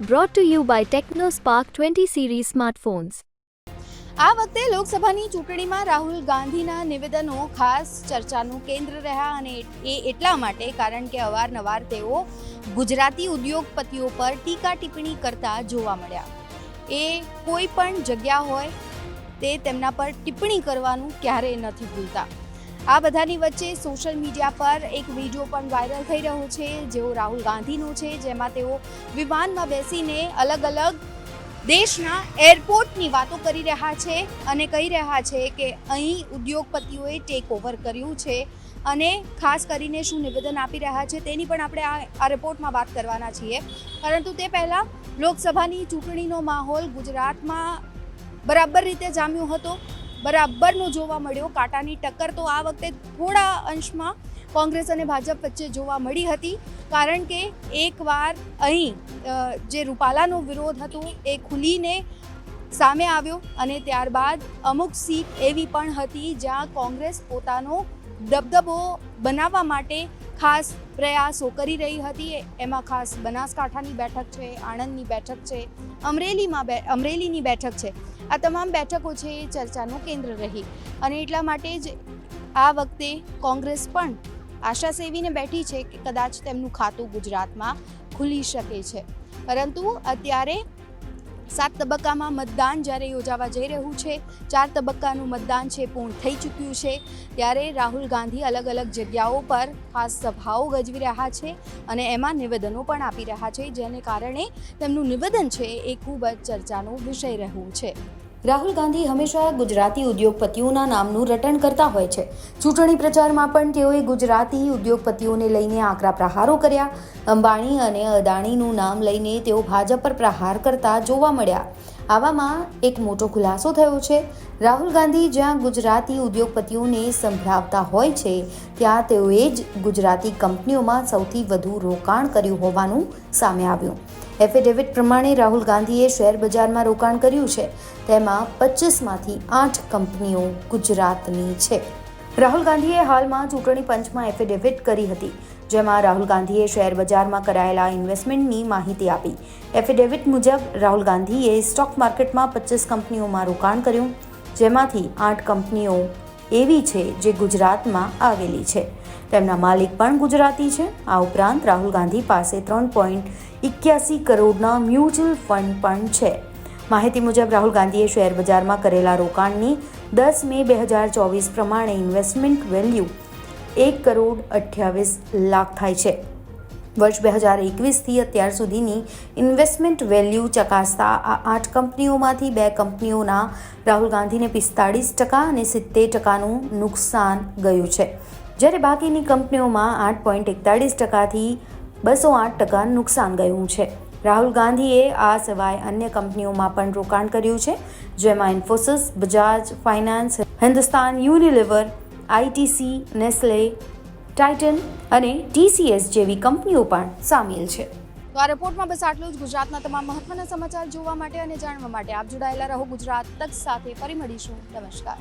Brought to you by TechnoSpark 20 series smartphones. આ વખતે લોકસભાની ચૂંટણીમાં રાહુલ ગાંધીના નિવેદનો ખાસ ચર્ચાનું કેન્દ્ર રહ્યા અને એ એટલા માટે કારણ કે અવારનવાર તેઓ ગુજરાતી ઉદ્યોગપતિઓ પર ટીકા ટિપ્પણી કરતા જોવા મળ્યા એ કોઈ પણ જગ્યા હોય તે તેમના પર ટિપ્પણી કરવાનું ક્યારેય નથી ભૂલતા આ બધાની વચ્ચે સોશિયલ મીડિયા પર એક વીડિયો પણ વાયરલ થઈ રહ્યો છે, જેઓ રાહુલ ગાંધીનો છે, જેમાં તેઓ વિમાનમાં બેસીને અલગ અલગ દેશના એરપોર્ટની વાતો કરી રહ્યા છે અને કહી રહ્યા છે કે અહીં ઉદ્યોગપતિઓએ ટેક ઓવર કર્યું છે અને ખાસ કરીને શું નિવેદન આપી રહ્યા છે તેની પણ આપણે આ રિપોર્ટમાં વાત કરવાના છીએ. પરંતુ તે પહેલાં લોકસભાની ચૂંટણીનો માહોલ ગુજરાતમાં બરાબર રીતે જામ્યો હતો. બરાબરનો જોવા મળ્યો. કાંટાની ટક્કર તો આ વખતે થોડા અંશમાં કોંગ્રેસ અને ભાજપ વચ્ચે જોવા મળી હતી. કારણ કે એકવાર અહીં જે રૂપાલાનો વિરોધ હતો એ ખુલીને સામે આવ્યો અને ત્યારબાદ અમુક સીટ એવી પણ હતી જ્યાં કોંગ્રેસ પોતાનો દબદબો બનાવવા માટે ખાસ પ્રયાસો કરી રહી હતી. એમાં ખાસ બનાસકાંઠાની બેઠક છે, આણંદની બેઠક છે, અમરેલીમાં બે અમરેલીની બેઠક છે. આ તમામ બેઠકો છે એ ચર્ચાનું કેન્દ્ર રહી. અને એટલા માટે જ આ વખતે કોંગ્રેસ પણ આશા સેવીને બેઠી છે કે કદાચ તેમનું ખાતું ગુજરાતમાં ખુલી શકે છે. પરંતુ અત્યારે સાત તબક્કામાં મતદાન જ્યારે યોજાવા જઈ રહ્યું છે, ચાર તબક્કાનું મતદાન છે પૂર્ણ થઈ ચૂક્યું છે. ત્યારે રાહુલ ગાંધી અલગ અલગ જગ્યાઓ પર ખાસ સભાઓ ગજવી રહ્યા છે અને એમાં નિવેદનો પણ આપી રહ્યા છે, જેને કારણે તેમનું નિવેદન છે એ ખૂબ જ ચર્ચાનો વિષય રહ્યું છે. રાહુલ ગાંધી હંમેશા ગુજરાતી ઉદ્યોગપતિઓના નામનું રટણ કરતા હોય છે. ચૂંટણી પ્રચારમાં પણ તેઓએ ગુજરાતી ઉદ્યોગપતિઓને લઈને આકરા પ્રહારો કર્યા. અંબાણી અને અદાણીનું નામ લઈને તેઓ ભાજપ પર પ્રહાર કરતા જોવા મળ્યા. આવામાં એક મોટો ખુલાસો થયો છે. રાહુલ ગાંધી જ્યાં ગુજરાતી ઉદ્યોગપતિઓને સંભળાવતા હોય છે, ત્યાં તેઓએ જ ગુજરાતી કંપનીઓમાં સૌથી વધુ રોકાણ કર્યું હોવાનું સામે આવ્યું. એફિડેવિટ પ્રમાણે રાહુલ ગાંધીએ શેર બજારમાં રોકાણ કર્યું છે. તેમાં પચીસમાંથી આઠ કંપનીઓ ગુજરાતની છે. રાહુલ ગાંધીએ હાલમાં ચૂંટણી પંચમાં એફિડેવિટ કરી હતી. જેમાં રાહુલ ગાંધીએ શેર બજારમાં કરાયેલા ઇન્વેસ્ટમેન્ટની માહિતી આપી. એફિડેવિટ મુજબ, રાહુલ ગાંધીએ સ્ટોક માર્કેટમાં પચીસ કંપનીઓમાં રોકાણ કર્યું, જેમાંથી આઠ કંપનીઓ એવી છે જે ગુજરાતમાં આવેલી છે. તેમના માલિક પણ ગુજરાતી છે. આ ઉપરાંત, રાહુલ ગાંધી પાસે ત્રણ પોઈન્ટ એક્યાસી કરોડના મ્યુચ્યુઅલ ફંડ પણ છે. માહિતી મુજબ, રાહુલ ગાંધીએ શેર બજારમાં કરેલા રોકાણની દસ મે બે હજાર ચોવીસ પ્રમાણે ઇન્વેસ્ટમેન્ટ વેલ્યુ એક કરોડ અઠ્યાવીસ લાખ થાય છે. વર્ષ બે હજાર એકવીસથી અત્યાર સુધીની ઇન્વેસ્ટમેન્ટ વેલ્યુ ચકાસતા આ આઠ કંપનીઓમાંથી બે કંપનીઓના રાહુલ ગાંધીને પિસ્તાળીસ ટકા અને સિત્તેર ટકાનું નુકસાન ગયું છે. જ્યારે બાકીની કંપનીઓમાં આઠ પોઈન્ટ એકતાળીસ ટકાથી બસો આઠ ટકા નુકસાન ગયું છે. રાહુલ ગાંધીએ આ સિવાય અન્ય કંપનીઓમાં પણ રોકાણ કર્યું છે, જેમાં Infosys, Bajaj finance, Hindustan Unilever ITC Nestle, Titan અને ટીસીએસ જેવી કંપનીઓ પણ સામેલ છે. તો આ રિપોર્ટમાં બસ આટલું જ. ગુજરાતના તમામ મહત્વના સમાચાર જોવા માટે અને જાણવા માટે આપ જોડાયેલા રહો ગુજરાત તક સાથે. ફરી મળીશું. નમસ્કાર.